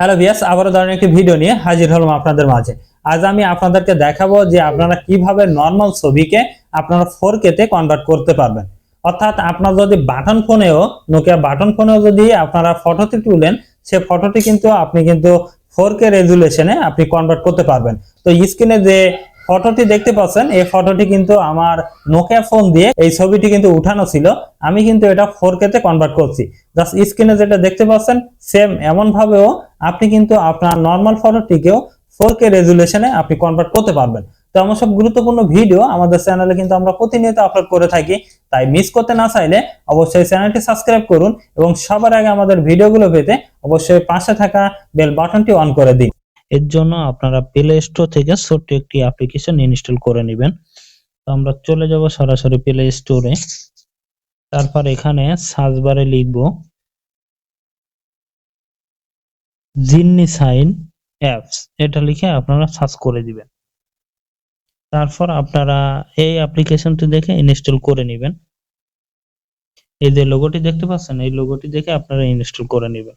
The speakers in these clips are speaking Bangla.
হ্যালো বিয়াস আবারও ধরনের একটি ভিডিও নিয়ে হাজির হলাম আপনাদের মাঝে। আজ আমি আপনাদেরকে দেখাবো যে আপনারা কীভাবে নর্মাল ছবিকে আপনারা ফোর কেতে কনভার্ট করতে পারবেন। অর্থাৎ আপনার যদি বাটন ফোনেও নোকিয়া বাটন ফোনেও যদি আপনারা ফটোটি তুলেন, সে ফটোটি কিন্তু আপনি কিন্তু ফোর কে রেজুলেশনে আপনি কনভার্ট করতে পারবেন। তো স্ক্রিনে যে ফটোটি দেখতে পাচ্ছেন, এই ফটোটি কিন্তু আমার নোকিয়া ফোন দিয়ে এই ছবিটি কিন্তু উঠানো ছিল। আমি কিন্তু এটা ফোর কে তে কনভার্ট করছি। জাস্ট স্ক্রিনে যেটা দেখতে পাচ্ছেন সেম এমন ভাবেও আপনি কিন্তু আপনার নর্মাল ফটোটিকেও ফোর কে রেজুলেশনে আপনি কনভার্ট করতে পারবেন। তো এমন সব গুরুত্বপূর্ণ ভিডিও আমাদের চ্যানেলে কিন্তু আমরা প্রতিনিয়ত আপলোড করে থাকি। তাই মিস করতে না চাইলে অবশ্যই চ্যানেলটি সাবস্ক্রাইব করুন এবং সবার আগে আমাদের ভিডিওগুলো পেতে অবশ্যই পাশে থাকা বেল বাটনটি অন করে দিন। এর জন্য আপনারা প্লে স্টোর থেকে ছোট্ট একটি অ্যাপ্লিকেশন ইনস্টল করে নেবেন। তো আমরা চলে যাব সরাসরি প্লে স্টোরে তারপর এখানে সার্চ বারে লিখব জিন্নি সাইন অ্যাপস এটা লিখে আপনারা সার্চ করে দিবেন। তারপর আপনারা এই অ্যাপ্লিকেশনটি দেখে ইনস্টল করে নেবেন। এই যে লোগোটি দেখতে পাচ্ছেন, এই লোগোটি দেখে আপনারা ইনস্টল করে নেবেন।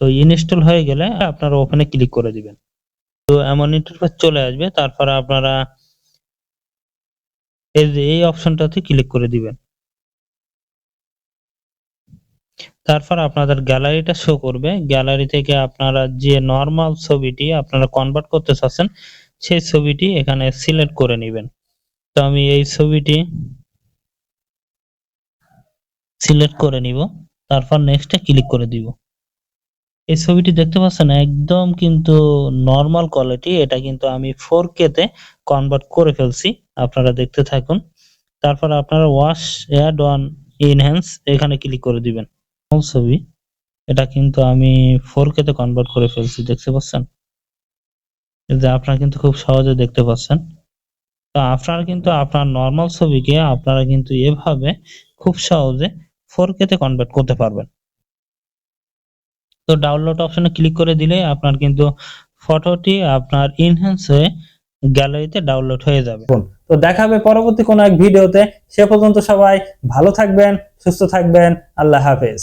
তো ইনস্টল হয়ে গেলে আপনারা ওখানে ক্লিক করে দিবেন। তো এমন ইন্টারফেস চলে আসবে, তারপরে আপনারা এই যে এই অপশনটাতে ক্লিক করে দিবেন। তারপর আপনাদের গ্যালারিটা শো করবে। গ্যালারি থেকে আপনারা যে নর্মাল ছবিটি আপনারা কনভার্ট করতে চাচ্ছেন, সেই ছবিটি এখানে সিলেক্ট করে নেবেন। তো আমি এই ছবিটি সিলেক্ট করে নিব, তারপর নেক্সটে ক্লিক করে দিব। এই ছবিটি দেখতে পাচ্ছেন, একদম কিন্তু নর্মাল কোয়ালিটি এটা কিন্তু আমি ফোর তে কনভার্ট করে ফেলছি, আপনারা দেখতে থাকুন। তারপর আপনারা ওয়াশ অ্যাড অন ইনহ্যান্স এখানে ক্লিক করে দিবেন। ছবি, এটা কিন্তু আমি ফোর তে কনভার্ট করে ফেলছি, দেখতে পাচ্ছেন? যে আপনারা কিন্তু খুব সহজে দেখতে পাচ্ছেন। তো আপনারা কিন্তু আপনার নর্মাল ছবিকে আপনারা কিন্তু এভাবে খুব সহজে ফোর তে কনভার্ট করতে পারবেন। তো ডাউনলোড অপশনে ক্লিক করে দিলে আপনার কিন্তু ফটোটি আপনার ইনহ্যান্স হয়ে গ্যালারিতে ডাউনলোড হয়ে যাবে। তো দেখা হবে পরবর্তী কোনো এক ভিডিওতে সে পর্যন্ত সবাই ভালো থাকবেন, সুস্থ থাকবেন, আল্লাহ হাফেজ।